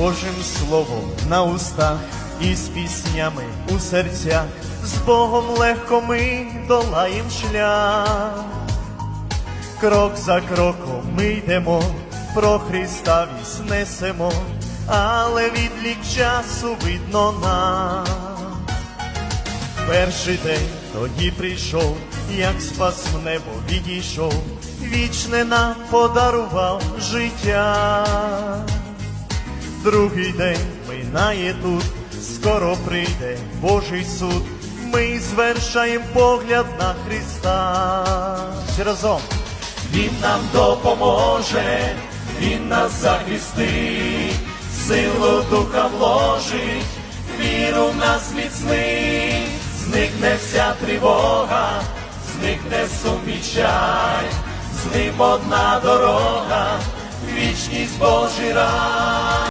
Божим Словом на устах і з піснями у серцях, з Богом легко ми долаєм шлях. Крок за кроком ми йдемо, про Христа вість але відлік часу видно нам. Перший день тоді прийшов, як спас в небо відійшов, вічне нам подарував життя. Другий день минає тут, скоро прийде Божий суд. Ми звершаємо погляд на Христа. Всі разом. Він нам допоможе, Він нас захистить, силу духа вложить, віру в нас міцнить, зникне вся тривога, зникне сум з ним одна дорога, вічність Божий рай.